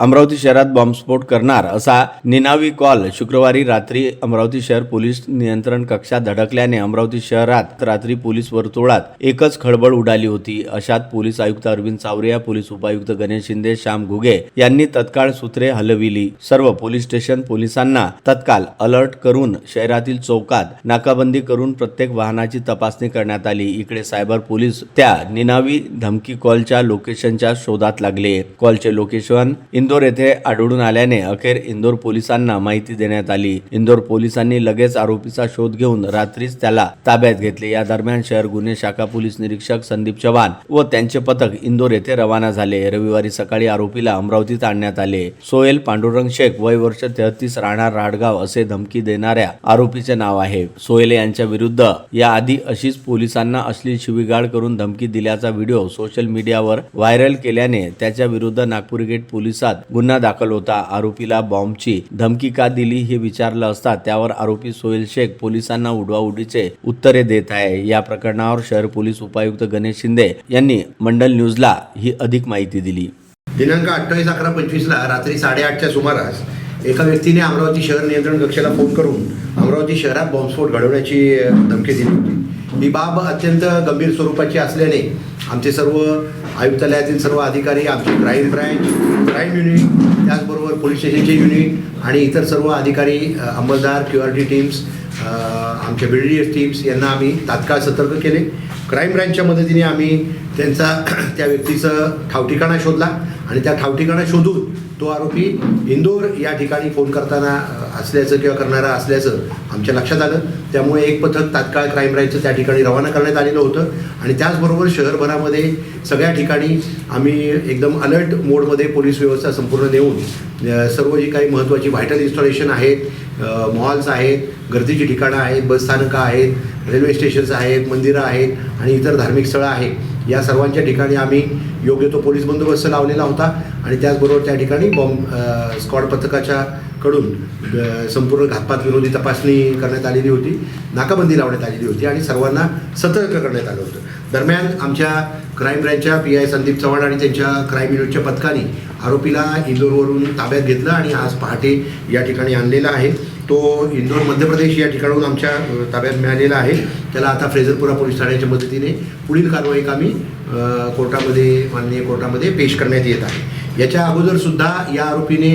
अमरावती शहरात बॉम्बस्फोट करणार असा निनावी कॉल शुक्रवारी रात्री अमरावती शहर पोलीस नियंत्रण कक्षात धडकल्याने अमरावती शहरात रात्री पोलीस वर्तुळात एकच खळबळ उडाली होती. अशात पोलीस आयुक्त अरविंद सावरिया पोलीस उपायुक्त गणेश शिंदे श्याम घुगे यांनी तत्काळ सूत्रे हलविली. सर्व पोलीस स्टेशन पोलिसांना तत्काळ अलर्ट करून शहरातील चौकात नाकाबंदी करून प्रत्येक वाहनाची तपासणी करण्यात आली. इकडे सायबर पोलीस त्या निनावी धमकी कॉलच्या लोकेशनच्या शोधात लागले. कॉलचे लोकेशन इंदोर येथे आढळून आल्याने अखेर इंदोर पोलिसांना माहिती देण्यात आली. इंदोर पोलिसांनी लगेच आरोपीचा शोध घेऊन रात्रीच त्याला ताब्यात घेतले. या दरम्यान शहर गुन्हे शाखा पोलीस निरीक्षक संदीप चव्हाण व त्यांचे पथक इंदोर येथे रवाना झाले. रविवारी सकाळी आरोपीला अमरावतीत आणण्यात आले. सोहेल पांडुरंग शेख वय वर्ष तेहतीस राहणार राडगाव असे धमकी देणाऱ्या आरोपीचे नाव आहे. सोहेल यांच्या विरुद्ध याआधी अशीच पोलिसांना अश्लील शिवीगाळ करून धमकी दिल्याचा व्हिडिओ सोशल मीडियावर व्हायरल केल्याने त्याच्या विरुद्ध नागपूर गेट पोलिसात गुन्हा दाखल होता. आरोपीला बॉम्बची धमकी का दिली हे विचारलं असता त्यावर आरोपी सोहेल शेख पोलिसांना उडवाउडीचे उत्तरे देत आहे. या प्रकरणावर शहर पोलीस उपायुक्त गणेश शिंदे यांनी मंडल न्यूजला ही अधिक माहिती दिली. दिनांक अठ्ठावीस अकरा पंचवीसला रात्री साडेआठच्या सुमारास एका व्यक्तीने अमरावती शहर नियंत्रण कक्षाला फोन करून अमरावती शहरात बॉम्बस्फोट घडवण्याची धमकी दिली होती. ही बाब अत्यंत गंभीर स्वरूपाची असल्याने आमचे सर्व आयुक्तालयातील सर्व अधिकारी आमचे क्राईम ब्रँच क्राईम युनिट त्याचबरोबर पोलीस स्टेशनचे युनिट आणि इतर सर्व अधिकारी अंमलदार क्यू आर टी टीम्स आमच्या बी डी एस टीम्स यांना आम्ही तात्काळ सतर्क केले. क्राईम ब्रँचच्या मदतीने आम्ही त्यांचा त्या व्यक्तीचं ठावठिकाणा शोधला आणि त्या ठावठिकाणा शोधून तो आरोपी इंदोर या ठिकाणी फोन करताना असल्याचं किंवा करणारा असल्याचं आमच्या लक्षात आलं. त्यामुळे एक पथक तात्काळ क्राईम ब्रँचचं त्या ठिकाणी रवाना करण्यात आलेलं होतं. आणि त्याचबरोबर शहरभरामध्ये सगळ्या ठिकाणी आम्ही एकदम अलर्ट मोडमध्ये पोलीस व्यवस्था संपूर्ण देऊन सर्व जी काही महत्त्वाची व्हायटल इन्स्टॉलेशन आहेत मॉल्स आहेत गर्दीची ठिकाणं आहेत बसस्थानकं आहेत रेल्वे स्टेशन्स आहेत मंदिरं आहेत आणि इतर धार्मिक स्थळं आहेत. या सर्वांच्या ठिकाणी आम्ही योग्य तो पोलीस बंदोबस्त लावलेला होता आणि त्याचबरोबर त्या ठिकाणी बॉम्ब स्क्वॉड पथकाच्या कडून संपूर्ण घातपात विरोधी तपासणी करण्यात आलेली होती. नाकाबंदी लावण्यात आलेली होती आणि सर्वांना सतर्क करण्यात आलं होतं. दरम्यान आमच्या क्राईम ब्रँचच्या पी आय संदीप चव्हाण आणि त्यांच्या क्राईम युनिटच्या पथकाने आरोपीला इंदोरवरून ताब्यात घेतलं आणि आज पहाटे या ठिकाणी आणलेला आहे. तो इंदोर मध्य प्रदेश या ठिकाणाहून आमच्या ताब्यात मिळालेला आहे. त्याला आता फ्रेझरपुरा पोलीस ठाण्याच्या मदतीने पुढील कारवाई आम्ही कोर्टामध्ये माननीय कोर्टामध्ये पेश करण्यात येत आहे. याच्या अगोदर सुद्धा या आरोपीने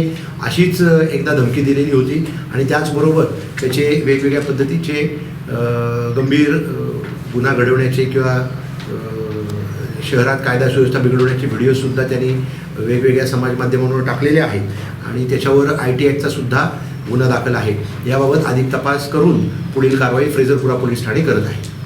अशीच एकदा धमकी दिलेली होती आणि त्याचबरोबर त्याचे वेगवेगळ्या पद्धतीचे गंभीर गुन्हा घडवण्याचे किंवा शहरात कायदा सुव्यवस्था बिघडवण्याचे व्हिडिओसुद्धा त्यांनी वेगवेगळ्या समाज माध्यमांवर टाकलेले आहेत. आणि त्याच्यावर आय टी ॲक्टचा सुद्धा गुन्हा दाखल आहे. याबाबत अधिक तपास करून पुढील कारवाई फ्रेझरपुरा पोलीस ठाणे करत आहे